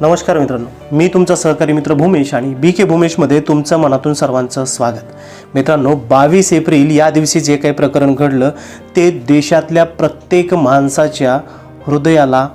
नमस्कार मित्रांनो मी तुमचा सहकारी मित्र भूमेश आणि बी के भूमेशमध्ये तुमचं मनातून सर्वांचं स्वागत. मित्रांनो बावीस एप्रिल या दिवशी जे काही प्रकरण घडलं ते देशातल्या प्रत्येक माणसाच्या हृदयाला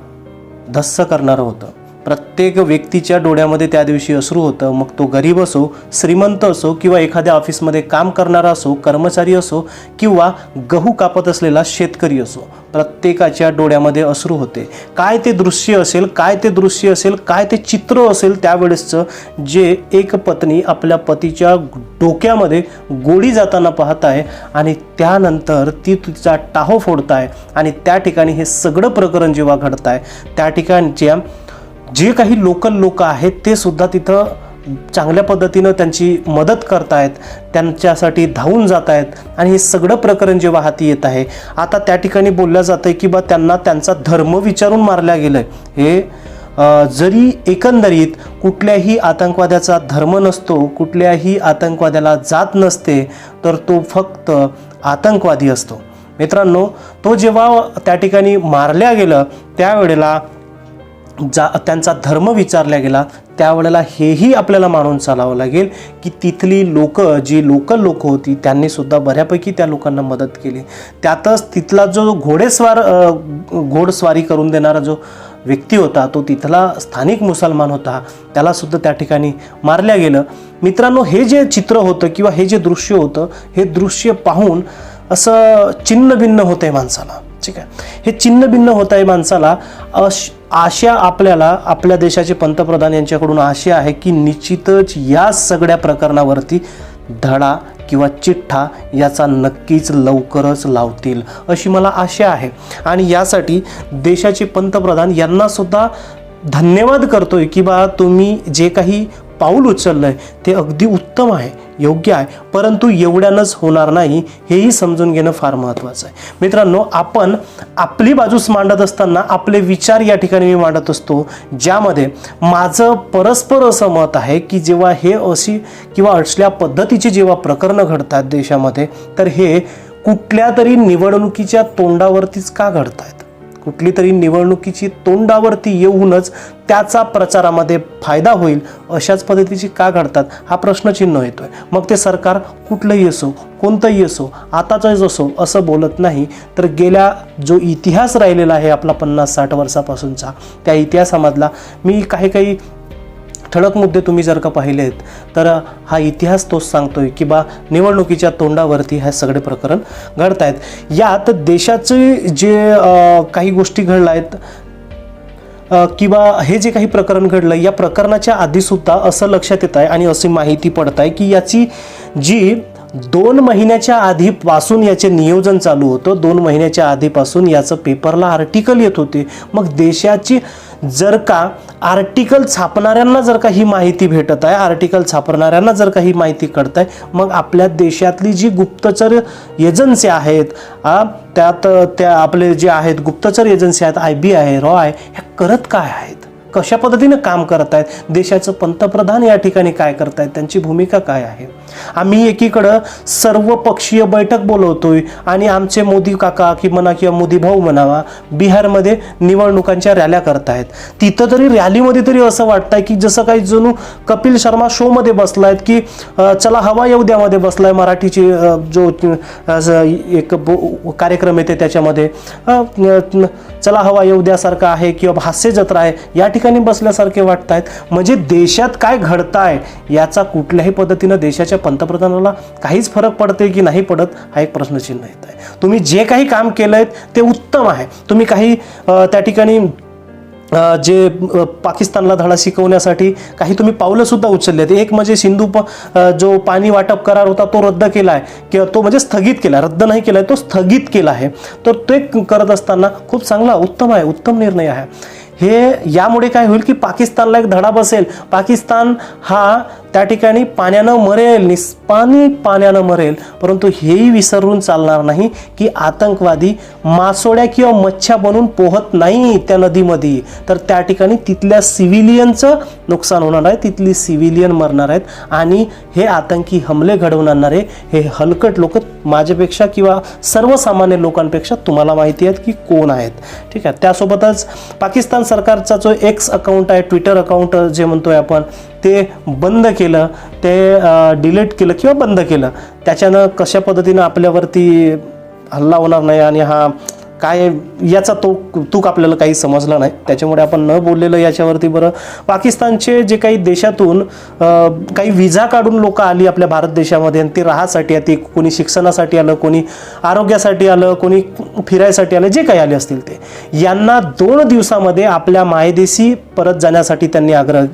धस्स करणारं होतं. प्रत्येक व्यक्तीच्या डोळ्यामध्ये त्या दिवशी असू होतं. मग तो गरीब असो श्रीमंत असो किंवा एखाद्या ऑफिसमध्ये काम करणारा असो कर्मचारी असो किंवा गहू कापत असलेला शेतकरी असो प्रत्येकाच्या डोळ्यामध्ये असू होते. काय ते दृश्य असेल काय ते दृश्य असेल काय ते चित्र असेल त्यावेळेसचं जे एक पत्नी आपल्या पतीच्या डोक्यामध्ये गोळी जाताना पाहत आहे आणि त्यानंतर ती तिचा टाहो फोडत आहे आणि त्या ठिकाणी हे सगळं प्रकरण जेव्हा घडत आहे त्या ठिकाणच्या जे काही लोकल लोक आहेत ते सुद्धा तिथं चांगल्या पद्धतीनं त्यांची मदत करतायत त्यांच्यासाठी धावून जात आहेत आणि हे सगळं प्रकरण जेव्हा हाती येत आहे आता त्या ठिकाणी बोललं जातं आहे की बा त्यांना त्यांचा धर्म विचारून मारल्या गेलं हे जरी एकंदरीत कुठल्याही आतंकवाद्याचा धर्म नसतो कुठल्याही आतंकवाद्याला जात नसते तर तो फक्त आतंकवादी असतो. मित्रांनो तो जेव्हा त्या ठिकाणी मारल्या गेलं त्यावेळेला जा त्यांचा धर्म विचारला गेला त्यावेळेला हेही आपल्याला मानून चालावं लागेल की तिथली लोक जी लोकल लोक होती त्यांनी सुद्धा बऱ्यापैकी त्या लोकांना मदत केली. त्यातच तिथला जो घोडेस्वार घोडस्वारी करून देणारा जो व्यक्ती होता तो तिथला स्थानिक मुसलमान होता त्यालासुद्धा त्या ठिकाणी मारल्या गेलं. मित्रांनो हे जे चित्र होतं किंवा हे जे दृश्य होतं हे दृश्य पाहून असं चिन्नभिन्न होतं आहे माणसाला. ठीक आहे. हे चिन्ह भिन्न होत आहे माणसाला. अश आशा आपल्याला आपल्या देशाचे पंतप्रधान यांच्याकडून आशा आहे की निश्चितच या सगळ्या प्रकरणावरती धडा किंवा चिठ्ठा याचा नक्कीच लवकरच लावतील अशी मला आशा आहे. आणि यासाठी देशाचे पंतप्रधान यांनासुद्धा धन्यवाद करतोय की बा तुम्ही जे काही पाऊल उचललं आहे ते अगदी उत्तम आहे योग्य आहे. परंतु एवढ्यानंच होणार नाही हेही समजून घेणं फार महत्त्वाचं आहे. मित्रांनो आपण आपली बाजूस मांडत असताना आपले विचार या ठिकाणी मी मांडत असतो ज्यामध्ये माझं परस्पर असं मत आहे की जेव्हा हे अशी किंवा असल्या पद्धतीची जेव्हा प्रकरणं घडतात देशामध्ये तर हे कुठल्या तरी निवडणुकीच्या तोंडावरतीच का घडत आहेत कुठली तरी निवडणुकीची तोंडावरती येऊनच त्याचा प्रचारामध्ये फायदा होईल अशाच पद्धतीची का घडतात हा प्रश्नचिन्ह येतोय. मग ते सरकार कुठलंही असो कोणतंही असो आताचंच असो असं बोलत नाही. तर गेल्या जो इतिहास राहिलेला आहे आपला पन्नास साठ वर्षापासूनचा त्या इतिहासामधला मी काही काही ठळक मुद्दे तुम्ही जर का पाहिले आहेत तर हा इतिहास तोच सांगतोय की बा निवडणुकीच्या तोंडावरती हे सगळे प्रकरण घडत आहेत यात देशाचे जे काही गोष्टी घडल्या आहेत किंवा हे जे काही प्रकरण घडलं या प्रकरणाच्या आधीसुद्धा असं लक्षात येत आहे आणि अशी माहिती पडत आहे की याची जी दोन महिन्याच्या आधीपासून याचे नियोजन चालू होतं. दोन महिन्याच्या आधीपासून याचं पेपरला आर्टिकल येत होते. मग देशाची जर का आर्टिकल छापणाऱ्यांना जर का ही माहिती भेटत आहे आर्टिकल छापणाऱ्यांना जर का ही माहिती कळत आहे मग आपल्या देशातली जी गुप्तचर एजन्सी आहेत त्यात त्या आपले जे आहेत गुप्तचर एजन्सी आहेत आय बी आहे रॉ आहे ह्या करत काय आहेत? कशा पद्धतीनं काम करत आहेत देशाचं पंतप्रधान या ठिकाणी काय करत आहेत त्यांची भूमिका काय आहे? आम्ही एकीकडं सर्वपक्षीय बैठक बोलवतोय आणि आमचे मोदी काका की म्हणा किंवा मोदी भाऊ म्हणावा बिहारमध्ये निवडणुकांच्या रॅल्या करतायत. तिथं तरी रॅलीमध्ये तरी असं वाटतंय की जसं काही जणू कपिल शर्मा शोमध्ये बसलायत की चला हवा येऊ द्यामध्ये बसलाय मराठीची जो एक कार्यक्रम येते त्याच्यामध्ये. चला हवा येऊ द्यासारखा आहे किंवा हास्य जत्रा आहे या ठिकाणी बसल्यासारखे वाटत आहेत म्हणजे देशात काय घडताय याचा कुठल्याही पद्धतीनं देशाच्या पंतप्रधानाला काहीच फरक पडते की नाही पडत हा एक प्रश्नचिन्ह येत आहे. तुम्ही जे काही काम केलंय ते उत्तम आहे. तुम्ही काही त्या ठिकाणी जे पाकिस्तानला धडा शिकवण्यासाठी काही तुम्ही पावलं सुद्धा उचलली आहेत एक म्हणजे सिंधू प जो पाणी वाटप करार होता तो रद्द केला आहे किंवा तो म्हणजे स्थगित केला. रद्द नाही केला आहे तो स्थगित केला आहे. तर ते करत असताना खूप चांगला उत्तम आहे उत्तम निर्णय आहे. हे यामुळे काय होईल की पाकिस्तानला एक धडा बसेल. पाकिस्तान हा त्या ठिकाणी पाण्यानं मरेल निस्पानी पाण्यानं मरेल परंतु हेही विसरून चालणार नाही की आतंकवादी मासोड्या किंवा मच्छ्या बनून पोहत नाही त्या नदीमध्ये. तर त्या ठिकाणी तिथल्या सिव्हिलियनचं नुकसान होणार आहे. तिथली सिव्हिलियन मरणार आहेत. आणि हे आतंकी हमले घडवणारे हे हलकट लोक माझ्यापेक्षा किंवा सर्वसामान्य लोकांपेक्षा तुम्हाला माहिती आहेत की कोण आहेत. ठीक आहे. त्यासोबतच पाकिस्तान सरकारचा जो एक्स अकाउंट आहे ट्विटर अकाउंट जे म्हणतोय आपण ते बंद केलं ते डिलीट केलं किंवा बंद केलं त्याच्यानं कशा पद्धतीनं आपल्यावरती हल्ला होणार नाही आणि हा काय याचा तो तूक आपल्याला काही समजला नाही. त्याच्यामुळे आपण न बोललेलं याच्यावरती बरं पाकिस्तानचे जे काही देशातून काही विजा काढून लोक आली आपल्या भारत देशामध्ये आणि ते राहासाठी ती कोणी शिक्षणासाठी आलं कोणी आरोग्यासाठी आलं कोणी फिरायसाठी आलं जे काही आले असतील ते. यांना दोन दिवसामध्ये आपल्या मायदेशी परत जाण्यासाठी त्यांनी आग्रह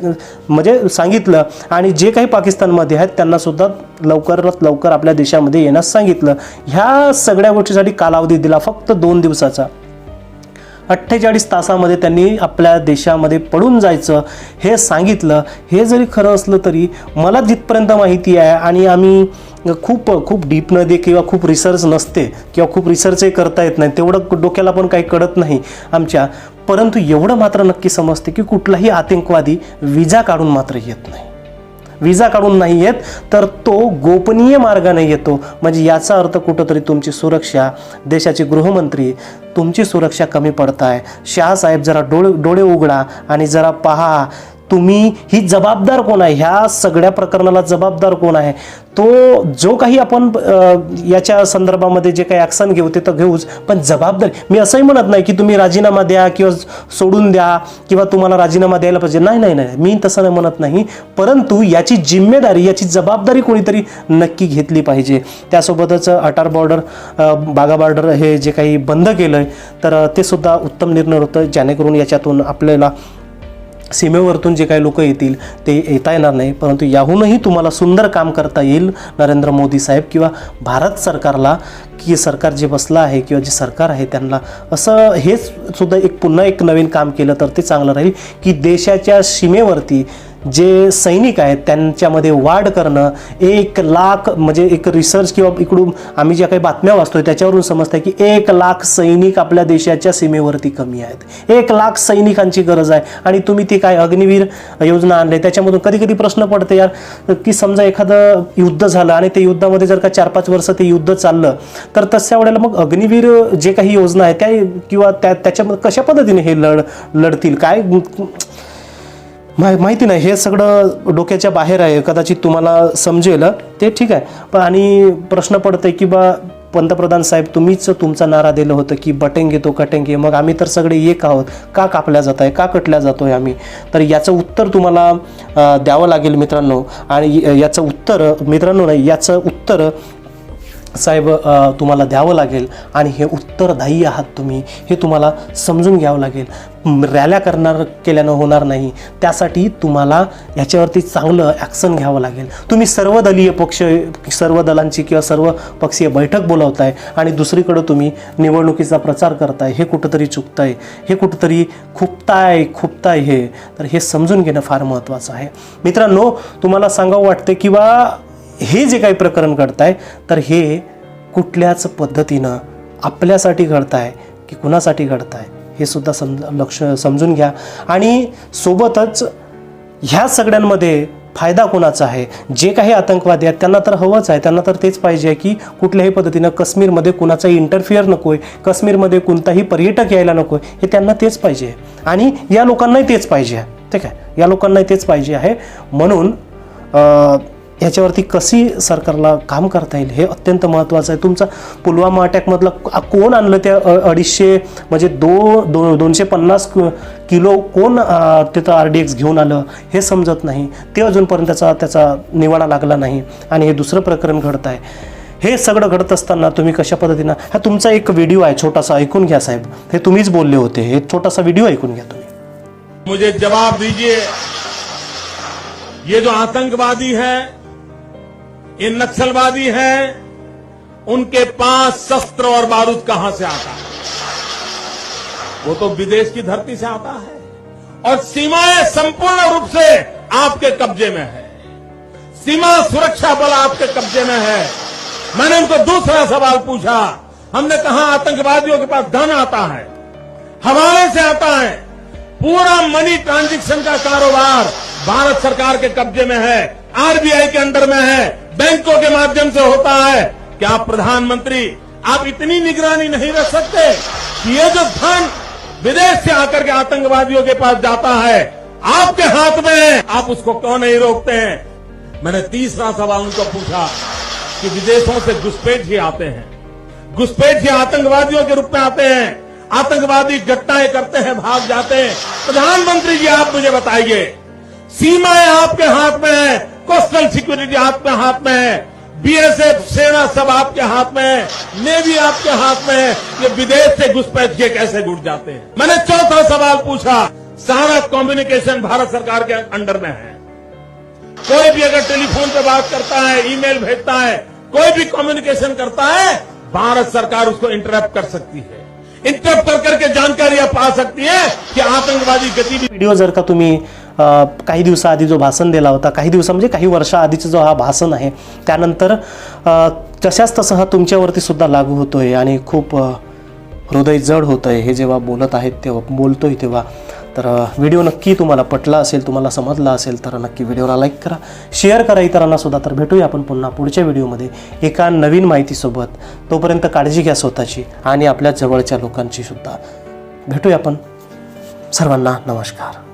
म्हणजे सांगितलं आणि जे काही पाकिस्तानमध्ये आहेत त्यांना सुद्धा लवकरात लवकर आपल्या देशामध्ये येण्यास सांगितलं. ह्या सगळ्या गोष्टीसाठी कालावधी दिला फक्त दोन दिवसाचा. अठ्ठेचाळीस तासामध्ये त्यांनी आपल्या देशामध्ये पडून जायचं हे सांगितलं. हे जरी खरं असलं तरी मला जिथपर्यंत माहिती आहे आणि आम्ही खूप खूप डीप न दे किंवा खूप रिसर्च नसते किंवा खूप रिसर्चही करता येत नाही तेवढं डोक्याला पण काही कळत नाही आमच्या. परंतु एवढं मात्र नक्की समजते की कुठलाही आतंकवादी विजा काढून मात्र येत नाही. विजा काढून नाही येत तर तो गोपनीय मार्गाने येतो. म्हणजे याचा अर्थ कुठंतरी तुमची सुरक्षा देशाचे गृहमंत्री तुमची सुरक्षा कमी पडताय. शहासाहेब जरा डोळे डोळे उघडा आणि जरा पहा तुम्ही ही जबाबदार कोण आहे? ह्या सगळ्या प्रकरणाला जबाबदार कोण आहे? तो जो काही आपण याच्या संदर्भामध्ये जे काही ॲक्शन घेऊ ते तर घेऊच पण जबाबदारी मी असंही म्हणत नाही की तुम्ही राजीनामा द्या किंवा सोडून द्या किंवा तुम्हाला राजीनामा द्यायला पाहिजे. नाही नाही नाही मी तसं नाही म्हणत नाही. परंतु याची जिम्मेदारी याची जबाबदारी कोणीतरी नक्की घेतली पाहिजे. त्यासोबतच अटार बॉर्डर बागा बॉर्डर हे जे काही बंद केलं आहे तर ते सुद्धा उत्तम निर्णय होतं जेणेकरून याच्यातून आपल्याला सीमेवरतून जे काही लोक येतील ते येता येणार नाही. परंतु याहूनही तुम्हाला सुंदर काम करता येईल नरेंद्र मोदी साहेब किंवा भारत सरकारला की सरकार जे बसलं आहे किंवा जे सरकार आहे त्यांना. असं हेच सुद्धा एक पुन्हा एक नवीन काम केलं तर ते चांगलं राहील की देशाच्या सीमेवरती जे सैनिक आहेत त्यांच्यामध्ये वाढ करणं एक लाख म्हणजे एक रिसर्च किंवा इकडून आम्ही ज्या काही बातम्या वाचतोय त्याच्यावरून समजतंय की एक लाख सैनिक आपल्या देशाच्या सीमेवरती कमी आहेत. एक लाख सैनिकांची गरज आहे. आणि तुम्ही ती काय अग्निवीर योजना आणले त्याच्यामधून कधी कधी प्रश्न पडते यार की समजा एखादं युद्ध झालं आणि ते युद्धामध्ये जर का चार पाच वर्ष ते युद्ध चाललं तर तशा वेळेला मग अग्निवीर जे काही योजना आहे त्या किंवा त्या त्याच्यामध्ये कशा पद्धतीने हे लढ लढतील? काय मा माहिती नाही. हे सगळं डोक्याच्या बाहेर आहे. कदाचित तुम्हाला समजेल ते ठीक आहे. पण आणि प्रश्न पडतंय की बा पंतप्रधान साहेब तुम्हीच तुमचा नारा दिलं होतं की बटेंगे तो कटेंगे. मग आम्ही तर सगळे एक आहोत. का कापल्या जात आहे का कटल्या जातो आहे आम्ही? तर याचं उत्तर तुम्हाला द्यावं लागेल मित्रांनो. आणि याचं उत्तर मित्रांनो नाही याचं उत्तर साहेब तुम्हाला द्यावं लागेल आणि हे उत्तरदायी आहात तुम्ही. हे तुम्हाला समजून घ्यावं लागेल. रॅल्या करणार केल्यानं होणार नाही. त्यासाठी तुम्हाला ह्याच्यावरती चांगलं ॲक्शन घ्यावं लागेल. तुम्ही सर्वदलीय पक्ष सर्व दलांची किंवा सर्व पक्षीय बैठक बोलावताय आणि दुसरीकडं तुम्ही निवडणुकीचा प्रचार करताय. हे कुठंतरी चुकतंय. हे कुठंतरी खुपताय खुपताय हे. तर हे समजून घेणं फार महत्त्वाचं आहे. मित्रांनो तुम्हाला सांगावं वाटते किंवा हे जे काही प्रकरण घडतंय तर हे कुठल्याच पद्धतीनं आपल्यासाठी घडताय की कुणासाठी घडताय हे सुद्धा सम लक्ष समजून घ्या. आणि सोबतच ह्या सगळ्यांमध्ये फायदा कोणाचा आहे? जे काही आतंकवादी आहेत त्यांना तर हवंच आहे. त्यांना तर तेच पाहिजे आहे की कुठल्याही पद्धतीनं काश्मीरमध्ये कुणाचाही इंटरफिअर नको आहे काश्मीरमध्ये कोणताही पर्यटक यायला नको आहे हे त्यांना तेच पाहिजे. आहे आणि या लोकांनाही तेच पाहिजे आहे. ठीक आहे? या लोकांनाही तेच पाहिजे आहे. म्हणून ह्याच्यावरती कशी सरकारला काम करता येईल हे अत्यंत महत्त्वाचं आहे. तुमचा पुलवामा अटॅकमधला कोण आणलं त्या अडीचशे म्हणजे दो दो दोनशे पन्नास किलो कोण तिथं आर डी एक्स घेऊन आलं हे समजत नाही. ते अजूनपर्यंत त्याचा त्याचा निवाडा लागला नाही. आणि हे दुसरं प्रकरण घडत आहे. हे सगळं घडत असताना तुम्ही कशा पद्धतीनं हा तुमचा एक व्हिडिओ आहे छोटासा ऐकून घ्या साहेब. हे तुम्हीच बोलले होते. हे छोटासा व्हिडिओ ऐकून घ्या तुम्ही. मुझे जवाब दीजिए। ये जो आतंकवादी है ये नक्सलवादी हैं, उनके पास शस्त्र और बारूद कहाँ से आता? है वो तो विदेश की धरती से आता है और सीमाएँ संपूर्ण रूप से आपके कब्जे में है। सीमा सुरक्षा बल आपके कब्जे में है। मैंने उनको दूसरा सवाल पूछा, हमने कहा, आतंकवादियों के पास धन आता है, हवाले से आता है, पूरा मनी ट्रांजैक्शन का कारोबार भारत सरकार के कब्जे में है, आरबीआई के अंडर में है बैंकों के माध्यम से होता है। क्या प्रधानमंत्री आप इतनी निगरानी नहीं रख सकते कि ये जो धन विदेश से आकर के आतंकवादियों के पास जाता है, आपके हाथ में है। आप उसको क्यों नहीं रोकते हैं? मैंने तीसरा सवाल उनको पूछा कि विदेशों से घुसपैठ ही आते हैं। घुसपैठ ही आतंकवादियों के रूप में आते हैं। आतंकवादी घटनाएँ करते हैं, भाग जाते हैं। प्रधानमंत्री जी, आप मुझे बताइए, सीमाएँ आपके हाथ में सिक्योरिटी आपके हाथ में है। बीएसएफ सेना सब आपके हाथ में है। नेवी आपके हाथ में है। ये विदेश से घुसपैठ के कैसे घुट जाते हैं? मैंने चौथा सवाल पूछा, सारा कम्युनिकेशन भारत सरकार के अंडर में है। कोई भी अगर टेलीफोन पे बात करता है, ईमेल भेजता है, कोई भी कम्युनिकेशन करता है, भारत सरकार उसको इंटरप्ट कर सकती है। इंटरप्ट कर करके जानकारियाँ पा सकती है कि आतंकवादी गतिविधि व्हिडिओ जर का तुम्ही काही दिवसाआधी जो भाषण दिला होता काही दिवसा म्हणजे काही वर्षाआधीचा जो हा भाषण आहे त्यानंतर जशाच तसं हा तुमच्यावरती सुद्धा लागू होतोय आणि खूप हृदय जड होतं आहे हे जेव्हा बोलत आहेत तेव्हा बोलतोय तेव्हा तर व्हिडिओ नक्की तुम्हाला पटला असेल तुम्हाला समजला असेल तर नक्की व्हिडिओला लाईक करा. शेअर करा इतरांना सुद्धा. तर भेटूया आपण पुन्हा पुढच्या व्हिडिओमध्ये एका नवीन माहितीसोबत. तोपर्यंत काळजी घ्या स्वतःची आणि आपल्या जवळच्या लोकांची सुद्धा. भेटूया आपण. सर्वांना नमस्कार.